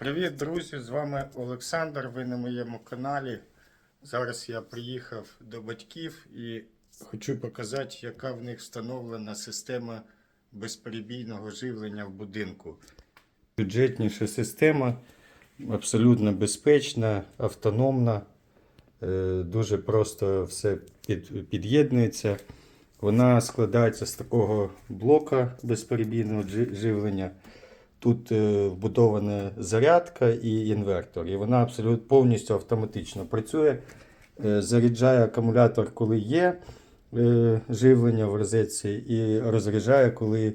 Привіт, друзі! З вами Олександр. Ви на моєму каналі. Зараз я приїхав до батьків і хочу показати, яка в них встановлена система безперебійного живлення в будинку. Бюджетніша система, абсолютно безпечна, автономна, е, дуже просто все під'єднується. Вона складається з такого блока безперебійного живлення. Тут е, вбудована зарядка і інвертор, і вона абсолютно повністю автоматично працює. Е, заряджає акумулятор, коли є е, живлення в розетці, і розряджає, коли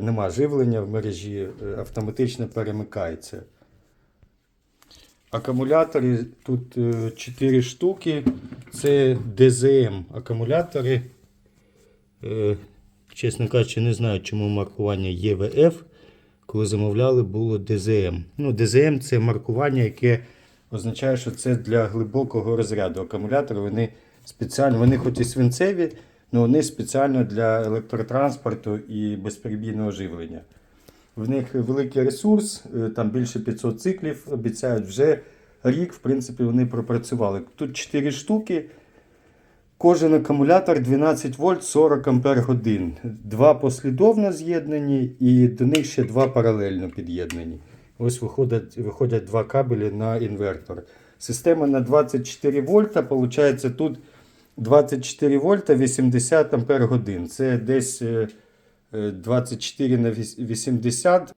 нема живлення в мережі, автоматично перемикається. Акумулятори тут 4 штуки. Це ДЗМ акумулятори. Чесно кажучи, не знаю, чому маркування ЄВФ. Коли замовляли, було ДЗМ. Ну, ДЗМ це маркування, яке означає, що це для глибокого розряду. Акумулятори вони спеціально, вони хоч і свинцеві, але вони спеціально для електротранспорту і безперебійного живлення. В них великий ресурс, е, там більше 500 циклів, обіцяють вже рік, в принципі, вони пропрацювали. Тут 4 штуки. Кожен акумулятор 12 вольт 40 ампер годин. Два послідовно з'єднані і до них ще два паралельно під'єднані. Ось виходять, виходять два кабелі на інвертор. Система на 24 вольта, виходить тут 24 вольта 80 ампер годин. Це десь е, е, 24 на віс- 80.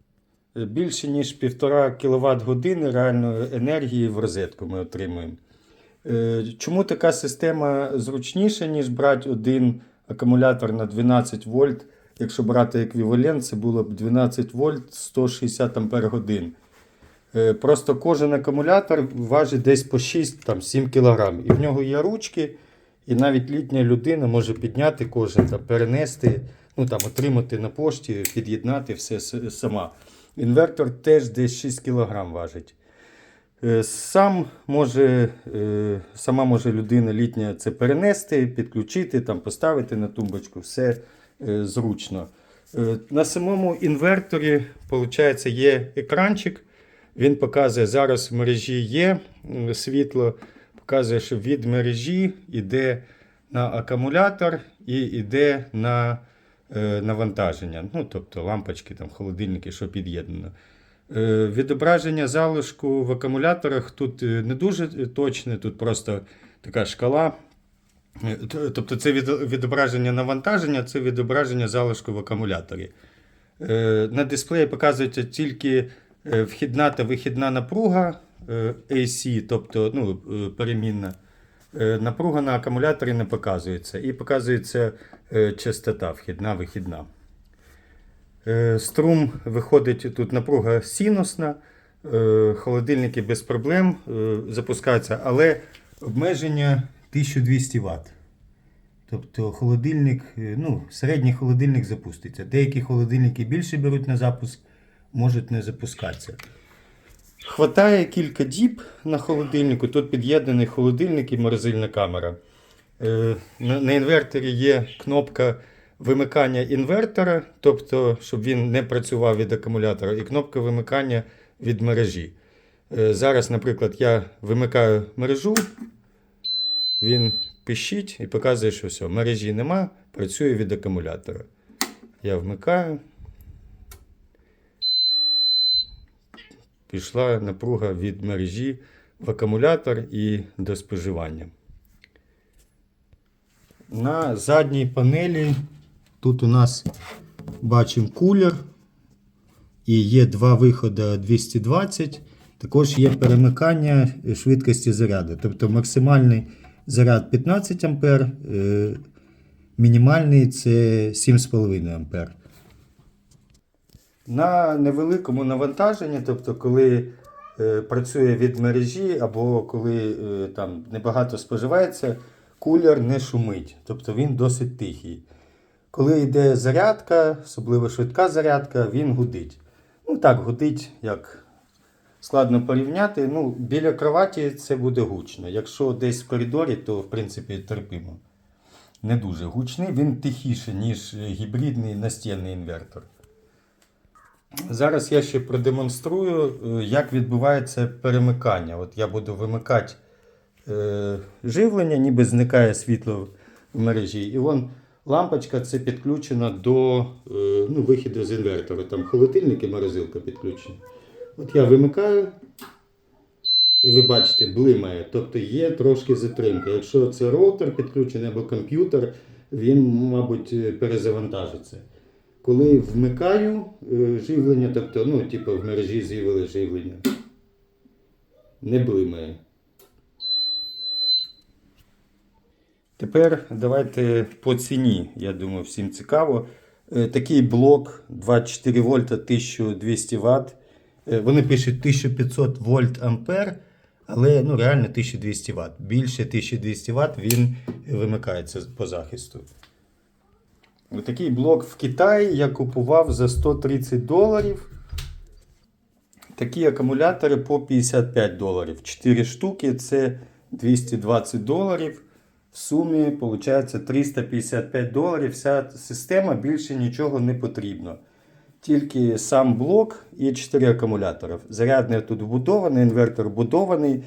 е, Більше ніж 1,5 кВт години реальної енергії в розетку ми отримуємо. Е, Чому така система зручніша, ніж брати один акумулятор на 12 вольт? Якщо брати еквівалент, це було б 12 вольт 160 ампер годин. Е, Просто кожен акумулятор важить десь по 6-7 кг. І в нього є ручки, і навіть літня людина може підняти кожен та перенести, ну там отримати на пошті, під'єднати все сама. Інвертор теж десь 6 кг важить. Е, Сам може, е, сама може людина літня це перенести, підключити, там, поставити на тумбочку, все е, зручно. На самому інверторі виходить, є екранчик. Він показує, зараз в мережі є світло, показує, що від мережі йде на акумулятор і йде на навантаження. Ну, тобто лампочки, там, холодильники, що під'єднано. Е, Відображення залишку в акумуляторах тут е, не дуже точне, тут просто така шкала. Е, Тобто це відображення навантаження, це відображення залишку в акумуляторі. Е, На дисплеї показується тільки е, вхідна та вихідна напруга е, AC, тобто ну, е, перемінна. Е, Напруга на акумуляторі не показується. І показується е, частота вхідна-вихідна. Е, Струм виходить тут напруга синусна, е, холодильники без проблем е, запускаються, але обмеження 1200 Вт. Тобто холодильник, ну, середній холодильник запуститься. Деякі холодильники більше беруть на запуск, можуть не запускатися. Хватає кілька діб на холодильнику. Тут під'єднаний холодильник і морозильна камера. На, інверторі є кнопка вимикання інвертора, тобто, щоб він не працював від акумулятора, і кнопка вимикання від мережі. Е, Зараз, наприклад, я вимикаю мережу, він пищить і показує, що все, мережі нема, працює від акумулятора. Я вмикаю. Пішла напруга від мережі в акумулятор і до споживання. На задній панелі тут у нас бачимо кулер і є два виходи 220. Також є перемикання швидкості заряду. Тобто максимальний заряд 15 А, е, мінімальний це 7,5 А. На невеликому навантаженні, тобто коли е, працює від мережі або коли е, там небагато споживається, кулер не шумить, тобто він досить тихий. Коли йде зарядка, особливо швидка зарядка, він гудить. Ну так, гудить, як складно порівняти. Ну, біля кроваті це буде гучно. Якщо десь в коридорі, то в принципі терпимо. Не дуже гучний, він тихіше, ніж гібридний настільний інвертор. Зараз я ще продемонструю, е, як відбувається перемикання. От я буду вимикати е, живлення, ніби зникає світло в мережі. І вон лампочка це підключена до е, ну, вихіду з інвертору. Там холодильник і морозилка підключені. От я вимикаю. І ви бачите, блимає. Тобто є трошки затримка. Якщо це роутер підключений або комп'ютер, він, мабуть, перезавантажиться. Коли вмикаю е, живлення, тобто, ну, типу, в мережі з'явили живлення, не блимає. Тепер давайте по ціні. Я думаю, всім цікаво. Е, Такий блок 24 вольта 1200 Вт. Е, Вони пишуть 1500 вольт ампер, але ну, реально 1200 Вт. Більше 1200 Вт він вимикається по захисту. Такий блок в Китаї я купував за 130 доларів. Такі акумулятори по 55 доларів. 4 штуки це 220 доларів. В сумі виходить 355 доларів. Вся система більше нічого не потрібно. Тільки сам блок і 4 акумулятори. Зарядний тут вбудований, інвертор вбудований.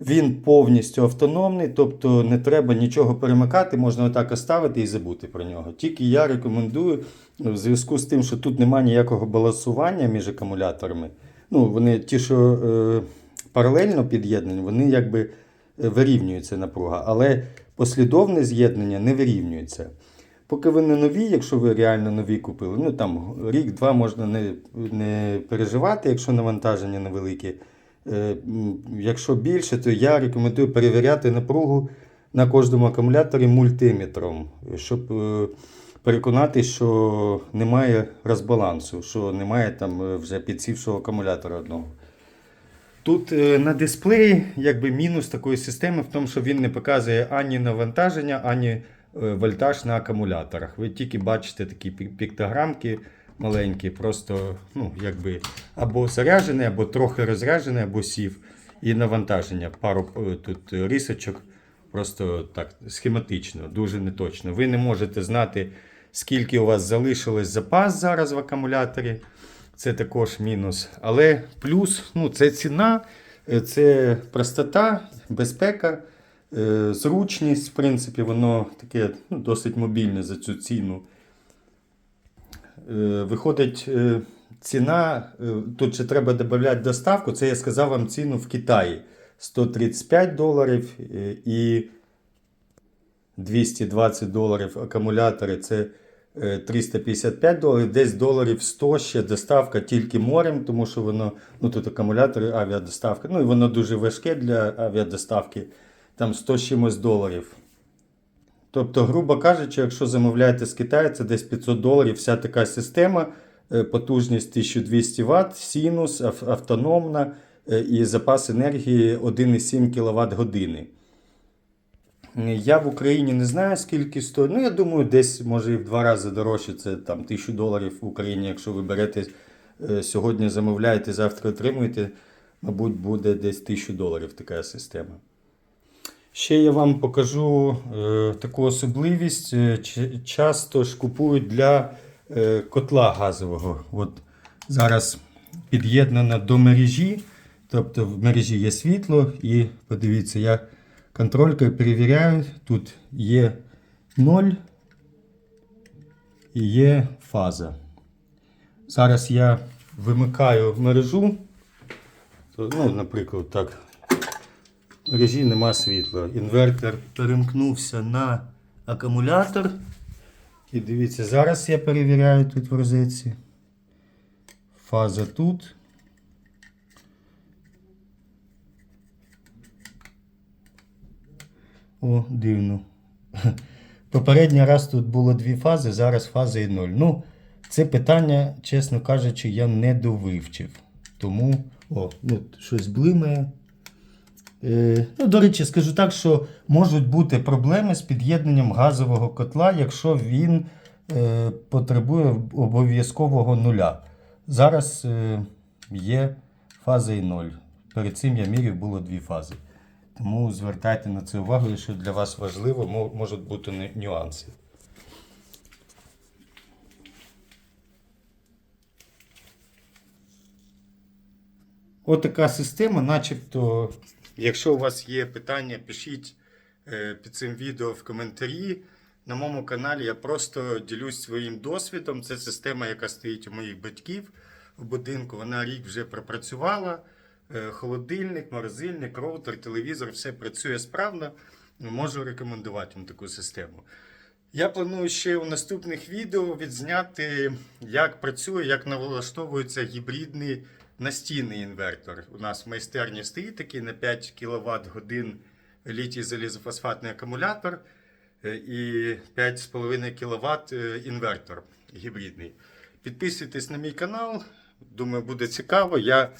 Він повністю автономний, тобто не треба нічого перемикати, можна отак оставити і забути про нього. Тільки я рекомендую, в зв'язку з тим, що тут немає ніякого балансування між акумуляторами. Ну, вони ті, що е, паралельно під'єднані, вони якби е, вирівнюються напруга, але послідовне з'єднання не вирівнюється. Поки ви не нові, якщо ви реально нові купили, ну там рік-два можна не, не переживати, якщо навантаження невелике. Е, Якщо більше, то я рекомендую перевіряти напругу на кожному акумуляторі мультиметром, щоб е, переконатися, що немає розбалансу, що немає там е, вже підсівшого акумулятора одного. Тут е, на дисплеї якби мінус такої системи в тому, що він не показує ані навантаження, ані е, вольтаж на акумуляторах. Ви тільки бачите такі піктограмки маленькі, просто ну, якби або заряджений, або трохи розряджений, або сів. І навантаження. Пару е, тут рисочок, просто так схематично, дуже неточно. Ви не можете знати, скільки у вас залишилось запас зараз в акумуляторі. Це також мінус. Але плюс ну, це ціна, е, це простота, безпека, е, зручність. В принципі, воно таке ну, досить мобільне за цю ціну. Е, Виходить, ціна, тут ще треба додати доставку. Це я сказав вам ціну в Китаї 135 доларів і 220 доларів акумулятори. Це 355 доларів, десь доларів 100 ще доставка тільки морем, тому що воно, ну тут акумулятори, авіадоставка. Ну і воно дуже важке для авіадоставки. Там 100 з чимось доларів. Тобто, грубо кажучи, якщо замовляєте з Китаю, це десь 500 доларів вся така система, е, потужність 1200 Вт, синус, автономна е, і запас енергії 1,7 кВт години. Я в Україні не знаю, скільки стоїть. Ну, я думаю, десь може і в два рази дорожче. Це там 1000 доларів в Україні. Якщо ви берете е, сьогодні, замовляєте, завтра отримуєте, мабуть, буде десь 1000 доларів така система. Ще я вам покажу е, таку особливість. Е, часто ж купують для е, котла газового. От зараз під'єднана до мережі, тобто в мережі є світло, і подивіться, я контролькою перевіряю, тут є 0 і є фаза. Зараз я вимикаю мережу. Ну, наприклад, так, в мережі нема світла. Інвертор перемкнувся на акумулятор. І дивіться, зараз я перевіряю тут в розетці. Фаза тут. О, дивно. Попередній раз тут було дві фази, зараз фаза і ноль. Ну, це питання, чесно кажучи, я не довивчив. Тому, о, ну, щось блимає. Е, ну, до речі, скажу так, що можуть бути проблеми з під'єднанням газового котла, якщо він е, потребує обов'язкового нуля. Зараз е, є фаза і ноль. Перед цим я міряв було дві фази. Тому звертайте на це увагу, якщо для вас важливо, можуть бути нюанси. Отака От система, начебто, якщо у вас є питання, пишіть е, під цим відео в коментарі. На моєму каналі я просто ділюсь своїм досвідом. Це система, яка стоїть у моїх батьків в будинку. Вона рік вже пропрацювала. Е, Холодильник, морозильник, роутер, телевізор, все працює справно. Можу рекомендувати вам таку систему. Я планую ще у наступних відео відзняти, як працює, як налаштовується гібридний настінний інвертор. У нас в майстерні стоїть такий на 5 кВт годин літій залізофосфатний акумулятор е, і 5,5 кВт інвертор гібридний. Підписуйтесь на мій канал. Думаю, буде цікаво. Я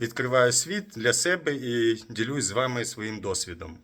відкриваю світ для себе і ділюсь з вами своїм досвідом.